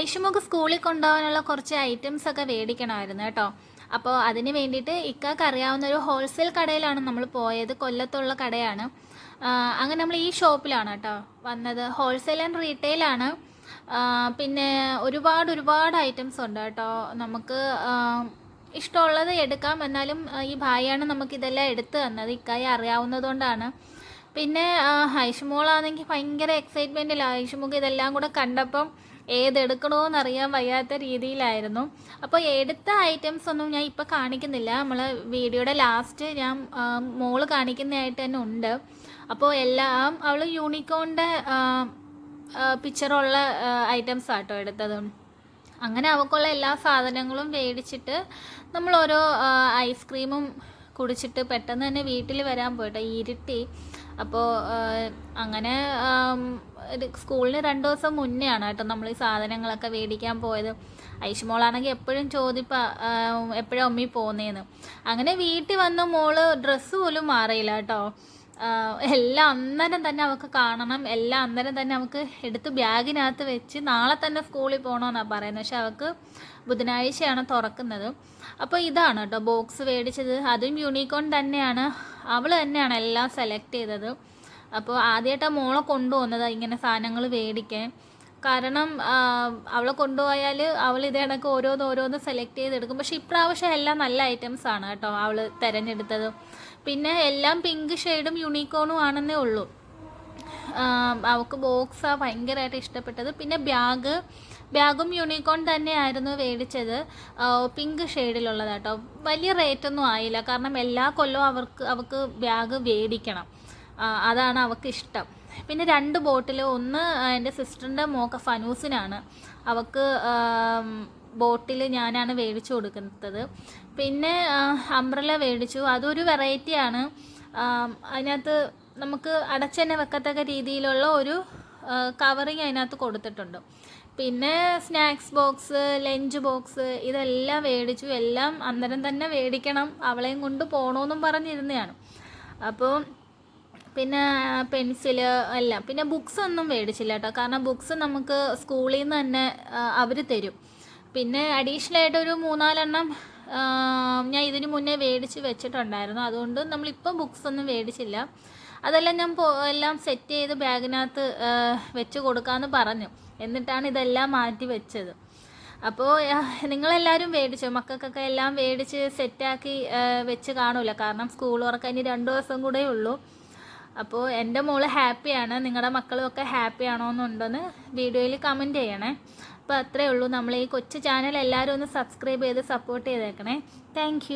ഐഷുമുക്ക് സ്കൂളിൽ കൊണ്ടുപോകാനുള്ള കുറച്ച് ഐറ്റംസ് ഒക്കെ മേടിക്കണമായിരുന്നു കേട്ടോ. അപ്പോൾ അതിന് വേണ്ടിയിട്ട് ഇക്കാക്ക് അറിയാവുന്ന ഒരു ഹോൾസെയിൽ കടയിലാണ് നമ്മൾ പോയത്. കൊല്ലത്തുള്ള കടയാണ്. അങ്ങനെ നമ്മൾ ഈ ഷോപ്പിലാണ് കേട്ടോ വന്നത്. ഹോൾസെയിൽ ആൻഡ് റീറ്റെയിലാണ് പിന്നെ ഒരുപാട് ഒരുപാട് ഐറ്റംസ് ഉണ്ട് കേട്ടോ. നമുക്ക് ഇഷ്ടമുള്ളത് എടുക്കാം. എന്നാലും ഈ ഭായിയാണ് നമുക്കിതെല്ലാം എടുത്തു തന്നത്. ഇക്കായി അറിയാവുന്നതുകൊണ്ടാണ്. പിന്നെ ഐഷുമോളാണെങ്കിൽ ഭയങ്കര എക്സൈറ്റ്മെന്റില്ല ഐഷുമുഖ് ഇതെല്ലാം കൂടെ കണ്ടപ്പം ഏതെടുക്കണമെന്ന് അറിയാൻ വയ്യാത്ത രീതിയിലായിരുന്നു. അപ്പോൾ എടുത്ത ഐറ്റംസ് ഒന്നും ഞാൻ ഇപ്പോൾ കാണിക്കുന്നില്ല. നമ്മൾ വീഡിയോയുടെ ലാസ്റ്റ് ഞാൻ മോൾ കാണിക്കുന്നതായിട്ട് തന്നെ ഉണ്ട്. അപ്പോൾ എല്ലാം അവൾ യൂണിക്കോണിന്റെ പിക്ചറുള്ള ഐറ്റംസ് ആട്ടോ എടുത്തത്. അങ്ങനെ അവക്കുള്ള എല്ലാ സാധനങ്ങളും മേടിച്ചിട്ട് നമ്മൾ ഓരോ ഐസ്ക്രീമും കുടിച്ചിട്ട് പെട്ടെന്ന് തന്നെ വീട്ടിൽ വരാൻ പോയിട്ടോ ഇരുട്ടി. അപ്പോൾ അങ്ങനെ സ്കൂളിന് രണ്ട് ദിവസം മുന്നേ ആണ് കേട്ടോ നമ്മൾ ഈ സാധനങ്ങളൊക്കെ മേടിക്കാൻ പോയത്. ഐഷുമോളാണെങ്കിൽ എപ്പോഴും ചോദിപ്പ എപ്പോഴും അമ്മി പോന്നേന്ന്. അങ്ങനെ വീട്ടിൽ വന്ന് മോൾ ഡ്രസ്സ് പോലും മാറിയില്ല കേട്ടോ എല്ലാം അന്നേരം തന്നെ അവൾക്ക് കാണണം. എല്ലാം അന്നേരം തന്നെ അവൾക്ക് എടുത്ത് ബാഗിനകത്ത് വെച്ച് നാളെ തന്നെ സ്കൂളിൽ പോകണമെന്നാണ് പറയുന്നത് പക്ഷെ അവൾക്ക് ബുധനാഴ്ചയാണ് തുറക്കുന്നത്. അപ്പോൾ ഇതാണ് കേട്ടോ ബോക്സ് മേടിച്ചത്. അതും യൂണിക്കോൺ തന്നെയാണ്. അവൾ തന്നെയാണ് എല്ലാം സെലക്ട് ചെയ്തത്. അപ്പോൾ ആദ്യമായിട്ടാണ് മോളെ കൊണ്ടുപോകുന്നത് ഇങ്ങനെ സാധനങ്ങൾ മേടിക്കാൻ. കാരണം അവളെ കൊണ്ടുപോയാൽ അവൾ ഇതേണക്ക് ഓരോന്ന് ഓരോന്ന് സെലക്ട് ചെയ്തെടുക്കും. പക്ഷേ ഇപ്രാവശ്യം എല്ലാം നല്ല ഐറ്റംസ് ആണ് കേട്ടോ അവൾ തിരഞ്ഞെടുത്തത്. പിന്നെ എല്ലാം പിങ്ക് ഷെയ്ഡും യൂണിക്കോണും ആണെന്നേ ഉള്ളൂ. അവൾക്ക് ബോക്സാണ് ഭയങ്കരമായിട്ട് ഇഷ്ടപ്പെട്ടത്. പിന്നെ ബാഗ് ബാഗും യൂണിക്കോൺ തന്നെയായിരുന്നു മേടിച്ചത്. പിങ്ക് ഷെയ്ഡിലുള്ളത് കേട്ടോ. വലിയ റേറ്റൊന്നും ആയില്ല. കാരണം എല്ലാ കൊല്ലവും അവർക്ക് അവൾക്ക് ബാഗ് മേടിക്കണം അതാണ് അവൾക്ക് ഇഷ്ടം. പിന്നെ രണ്ട് ബോട്ടിൽ ഒന്ന് എന്റെ സിസ്റ്ററിന്റെ മോക്ക ഫനൂസിനാണ്. അവൾക്ക് ബോട്ടിൽ ഞാനാണ് മേടിച്ചു കൊടുക്കുന്നത്. പിന്നെ അംബ്രല മേടിച്ചു അതൊരു വെറൈറ്റിയാണ്. അതിനകത്ത് നമുക്ക് അടച്ചെന്നെ വെക്കത്തക്ക രീതിയിലുള്ള ഒരു കവറിങ് അതിനകത്ത് കൊടുത്തിട്ടുണ്ട്. പിന്നെ സ്നാക്സ് ബോക്സ് ലഞ്ച് ബോക്സ് ഇതെല്ലാം മേടിച്ചു എല്ലാം അന്നേരം തന്നെ മേടിക്കണം അവളെയും കൊണ്ട് പോകണമെന്നും പറഞ്ഞിരുന്നതാണ്. അപ്പോൾ പിന്നെ പെൻസിൽ എല്ലാം പിന്നെ ബുക്സ് ഒന്നും മേടിച്ചില്ല കേട്ടോ. കാരണം ബുക്സ് നമുക്ക് സ്കൂളിൽ നിന്ന് തന്നെ അവർ തരും. പിന്നെ അഡീഷണൽ ആയിട്ട് ഒരു മൂന്നാലെണ്ണം ഞാൻ ഇതിനു മുന്നേ മേടിച്ച് വെച്ചിട്ടുണ്ടായിരുന്നു. അതുകൊണ്ട് നമ്മളിപ്പം ബുക്സ് ഒന്നും മേടിച്ചില്ല. അതെല്ലാം ഞാൻ എല്ലാം സെറ്റ് ചെയ്ത് ബാഗിനകത്ത് വെച്ച് കൊടുക്കാമെന്ന് പറഞ്ഞു. എന്നിട്ടാണ് ഇതെല്ലാം മാറ്റി വെച്ചത്. അപ്പോൾ നിങ്ങളെല്ലാവരും മേടിച്ചു? മക്കൾക്കൊക്കെ എല്ലാം മേടിച്ച് സെറ്റാക്കി വെച്ച് കാണൂല. കാരണം സ്കൂൾ തുറക്കാൻ ഇനി രണ്ട് ദിവസം കൂടെ ഉള്ളൂ. അപ്പോൾ എന്റെ മോൾ ഹാപ്പിയാണ് നിങ്ങളുടെ മക്കളും ഒക്കെ ഹാപ്പി ആണോ എന്നുണ്ടെന്ന് വീഡിയോയിൽ കമന്റ് ചെയ്യണേ. അപ്പോൾ അത്രേ ഉള്ളൂ നമ്മൾ ഈ കൊച്ചു ചാനൽ എല്ലാവരും ഒന്ന് സബ്സ്ക്രൈബ് ചെയ്ത് സപ്പോർട്ട് ചെയ്തേക്കണേ. താങ്ക്